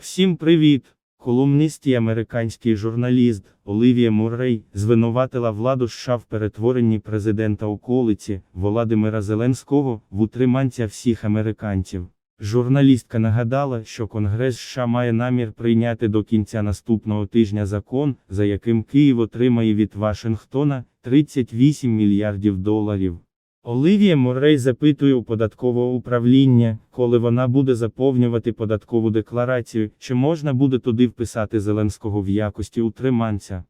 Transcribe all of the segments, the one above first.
Всім привіт! Колумніст і американський журналіст Олівія Муррей звинуватила владу США в перетворенні президента околиці Володимира Зеленського в утриманця всіх американців. Журналістка нагадала, що Конгрес США має намір прийняти до кінця наступного тижня закон, за яким Київ отримає від Вашингтона 38 мільярдів доларів. Олівія Морей запитує у податкового управління, коли вона буде заповнювати податкову декларацію, чи можна буде туди вписати Зеленського в якості утриманця.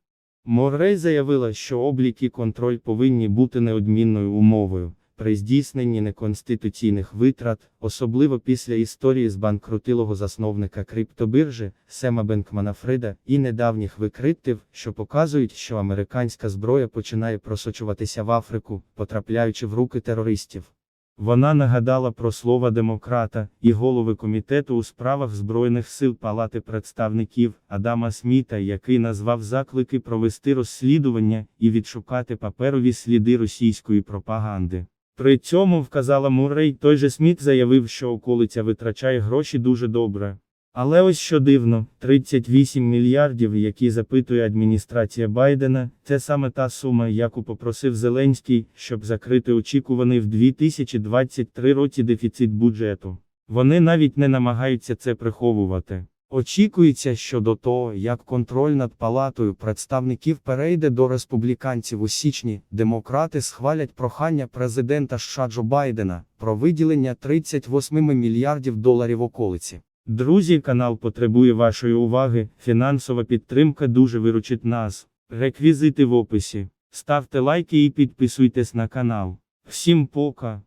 Морей заявила, що облік і контроль повинні бути неодмінною умовою при здійсненні неконституційних витрат, особливо після історії збанкрутилого засновника криптобиржі Сема Бенкмана Фрида і недавніх викриттів, що показують, що американська зброя починає просочуватися в Африку, потрапляючи в руки терористів. Вона нагадала про слова демократа і голови комітету у справах Збройних сил Палати представників Адама Сміта, який назвав заклики провести розслідування і відшукати паперові сліди російської пропаганди. При цьому вказала Муррей, той же Сміт заявив, що околиця витрачає гроші дуже добре. Але ось що дивно, 38 мільярдів, які запитує адміністрація Байдена, це саме та сума, яку попросив Зеленський, щоб закрити очікуваний в 2023 році дефіцит бюджету. Вони навіть не намагаються це приховувати. Очікується, що до того, як контроль над палатою представників перейде до республіканців у січні, демократи схвалять прохання президента США Джо Байдена про виділення 38 мільярдів доларів околиці. Друзі, канал потребує вашої уваги. Фінансова підтримка дуже виручить нас. Реквізити в описі. Ставте лайки і підписуйтесь на канал. Всім пока!